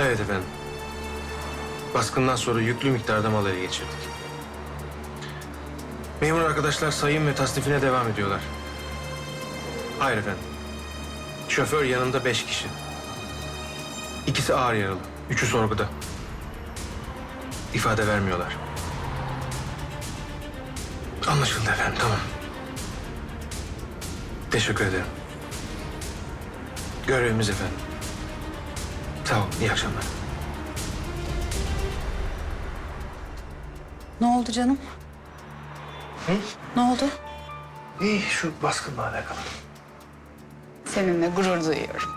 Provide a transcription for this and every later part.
Evet efendim. Baskından sonra yüklü miktarda mal ele geçirdik. Memur arkadaşlar sayım ve tasnifine devam ediyorlar. Hayır efendim. Şoför yanında beş kişi. İkisi ağır yaralı. Üçü sorguda. İfade vermiyorlar. Anlaşıldı efendim, tamam. Teşekkür ederim. Görevimiz efendim. İyi akşamlar. Ne oldu canım? Ne oldu? İyi, şu baskınla alakalı. Seninle gurur duyuyorum.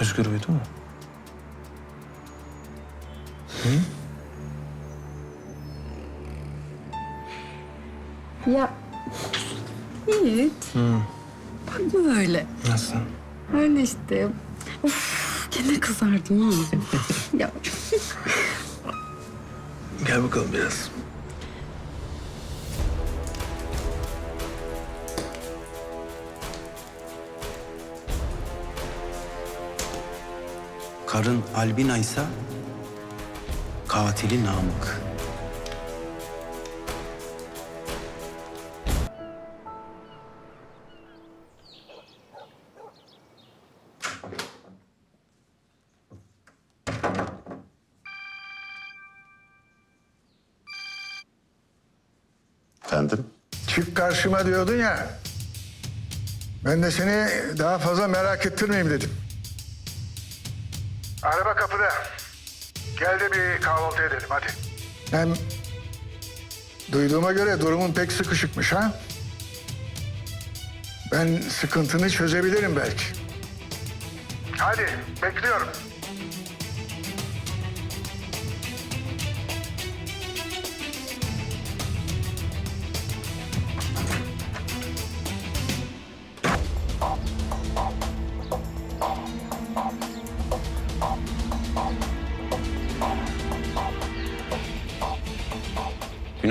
Özgür uyudu mu? Ya Yiğit. Bakma öyle. Nasıl? Öyle işte. Of, gene kızardım ha. ya Gel bakalım biraz. Karın Albina ise katili Namık. Efendim? Çık karşıma diyordun ya. Ben de seni daha fazla merak ettirmeyeyim dedim. Araba kapıda. Gel de bir kahvaltı edelim hadi. Hem duyduğuma göre durumun pek sıkışıkmış ha. Ben sıkıntını çözebilirim belki. Hadi bekliyorum.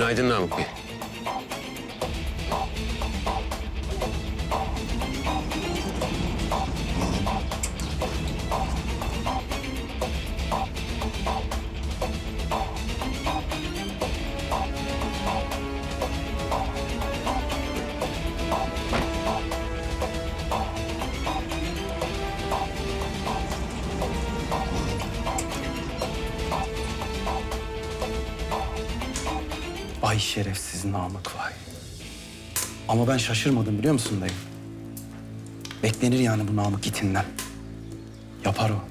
Günaydın Namık Bey. Vay şerefsiz Namık vay. Ama ben şaşırmadım biliyor musun dayı? Beklenir yani bu Namık itinden. Yapar o.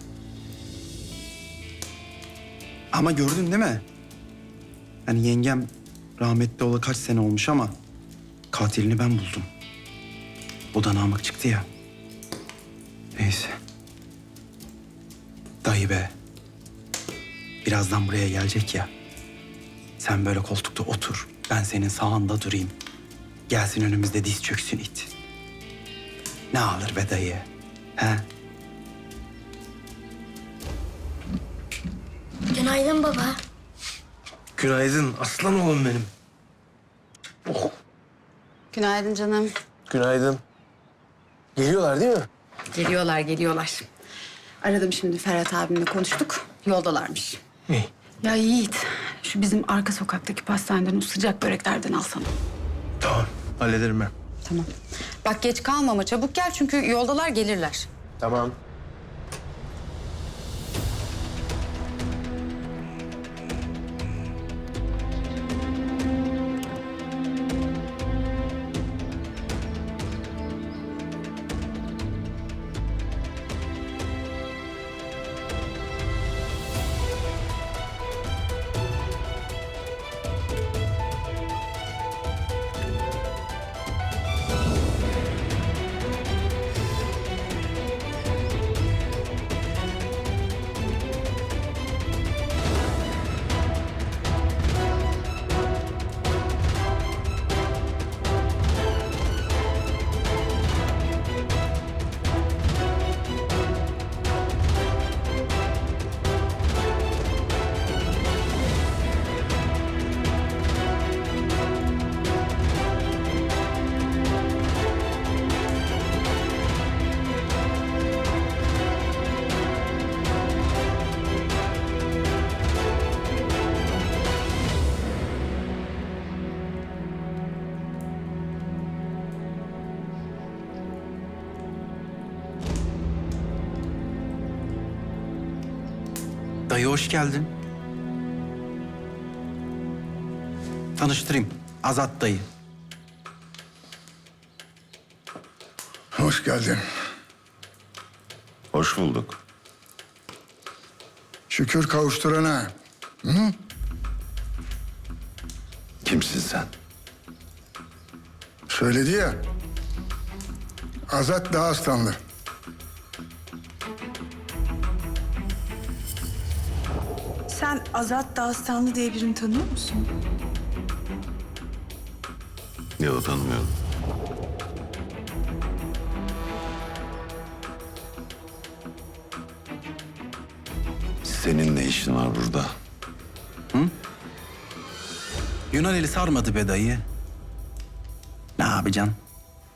Ama gördün değil mi? Yani yengem rahmetli ola kaç sene olmuş ama katilini ben buldum. Bu da Namık çıktı ya. Neyse. Dayı be. Birazdan buraya gelecek ya. Sen böyle koltukta otur. Ben senin sağında durayım. Gelsin önümüzde diz çöksün it. Ne alır be dayı? He? Günaydın baba. Günaydın, aslan oğlum benim. Günaydın canım. Günaydın. Geliyorlar değil mi? Geliyorlar, geliyorlar. Aradım şimdi Ferhat abimle konuştuk. Yoldalarmış. İyi. Ya Yiğit, şu bizim arka sokaktaki pastaneden o sıcak böreklerden alsana. Tamam, hallederim ben. Tamam. Bak geç kalma ama çabuk gel çünkü yoldalar gelirler. Tamam. Hoş geldin. Tanıştırayım. Azat dayı. Hoş geldin. Hoş bulduk. Şükür kavuşturana. Kimsin sen? Söyledi ya. Azat Dağıstanlı. Sen Azat Dağıstanlı diye birini tanıyor musun? Yok tanımıyorum. Senin ne işin var burada? Yunan eli sarmadı be dayı. Ne yapacaksın?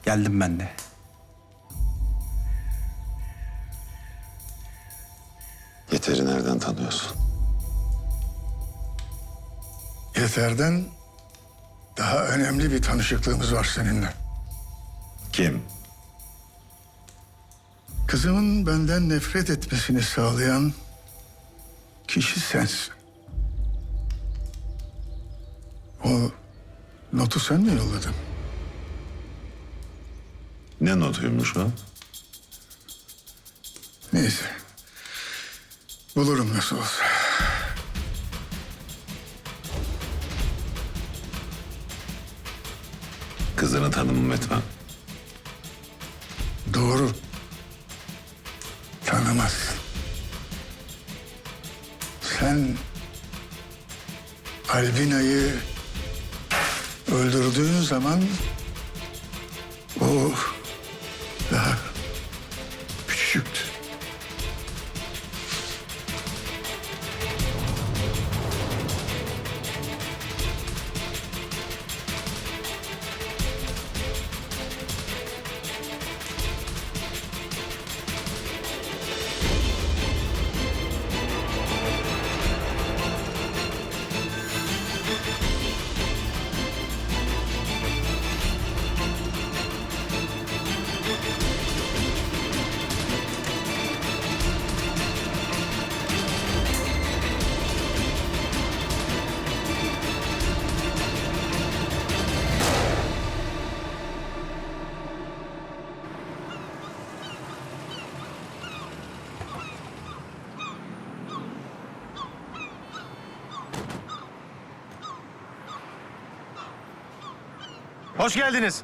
Geldim ben de. Yeter'i nereden tanıyorsun? Yeter'den daha önemli bir tanışıklığımız var seninle. Kim? Kızımın benden nefret etmesini sağlayan kişi sensin. O notu sen mi yolladın? Ne notuymuş o? Neyse. Bulurum nasıl olsa. Kızını tanımam etmem. Doğru. Tanımazsın. Sen Albina'yı öldürdüğün zaman o Hoş geldiniz.